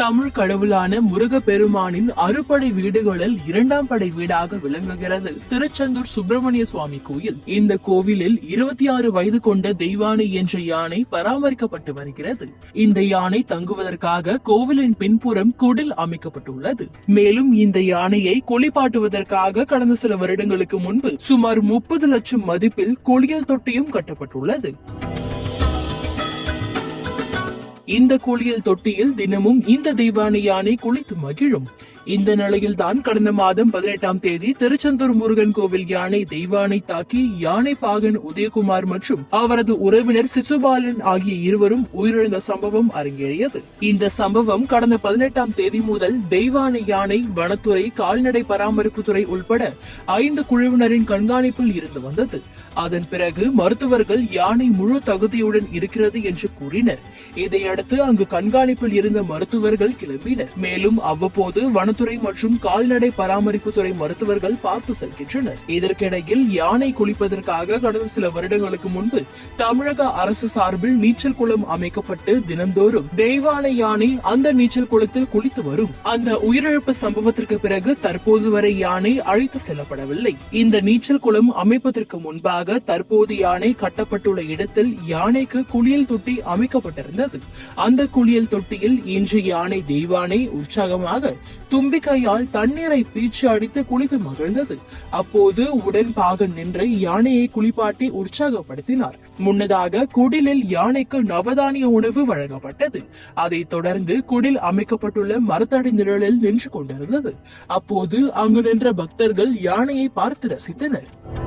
தமிழ் கடவுளான முருகப்பெருமானின் அறுபடை வீடுகளில் இரண்டாம் படை வீடாக விளங்குகிறது. திருச்செந்தூர் சுப்பிரமணிய சுவாமி கோயில் இந்த கோவிலில் இருபத்தி ஆறு வயது கொண்ட தெய்வானை என்ற யானை பராமரிக்கப்பட்டு வருகிறது. இந்த யானை தங்குவதற்காக கோவிலின் பின்புறம் குடில் அமைக்கப்பட்டுள்ளது. மேலும் இந்த யானையை குளிப்பாட்டுவதற்காக கடந்த சில வருடங்களுக்கு முன்பு சுமார் முப்பது லட்சம் மதிப்பில் குளியல் தொட்டியும் கட்டப்பட்டுள்ளது. இந்த குளியல் தொட்டியில் தினமும் இந்த தெய்வானை யானை குளித்து மகிழும். இந்த நிலையில் தான் கடந்த மாதம் பதினெட்டாம் தேதி திருச்செந்தூர் முருகன் கோவில் யானை தெய்வானை தாக்கி யானை பாகன் உதயகுமார் மற்றும் அவரது உறவினர் சிசுபாலன் ஆகிய இருவரும் உயிரிழந்த சம்பவம் அரங்கேறியது. இந்த சம்பவம் கடந்த பதினெட்டாம் தேதி முதல் தெய்வானை யானை வனத்துறை கால்நடை பராமரிப்புத்துறை உள்பட ஐந்து குழுவினரின் கண்காணிப்பில் இருந்து வந்தது. அதன் பிறகு மருத்துவர்கள் யானை முழு தகுதியுடன் இருக்கிறது என்று கூறினர். இதையடுத்து அடுத்து அங்கு கண்காணிப்பில் இருந்த மருத்துவர்கள் கிளம்பினர். மேலும் அவ்வப்போது வனத்துறை மற்றும் கால்நடை பராமரிப்புத்துறை மருத்துவர்கள் பார்த்து செல்கின்றனர். இதற்கிடையில் யானை குளிப்பதற்காக கடந்த சில வருடங்களுக்கு முன்பு தமிழக அரசு சார்பில் நீச்சல் குளம் அமைக்கப்பட்டு தினந்தோறும் தெய்வானை யானை அந்த நீச்சல் குளத்தில் குளித்து வரும். அந்த உயிரிழப்பு சம்பவத்திற்கு பிறகு தற்போது வரை யானை அழைத்து செல்லப்படவில்லை. இந்த நீச்சல் குளம் அமைப்பதற்கு முன்பாக தற்போது யானை கட்டப்பட்டுள்ள இடத்தில் யானைக்கு குளியல் தொட்டி அமைக்கப்பட்டிருந்தது. அந்த குளியல் தொட்டியில் இன்று யானை தெய்வானை உற்சாகமாக தும்பிக்கையால் தண்ணீரை பீச்சு அடித்து குளித்து மகிழ்ந்தது. அப்போது உடன் பாகன் நின்று யானையை குளிப்பாட்டி உற்சாகப்படுத்தினார். முன்னதாக குடிலில் யானைக்கு நவதானிய உணவு வழங்கப்பட்டது. அதைத் தொடர்ந்து குடில் அமைக்கப்பட்டுள்ள மரத்தடி நிழலில் நின்று கொண்டிருந்தது. அப்போது அங்கு நின்ற பக்தர்கள் யானையை பார்த்து ரசித்தனர்.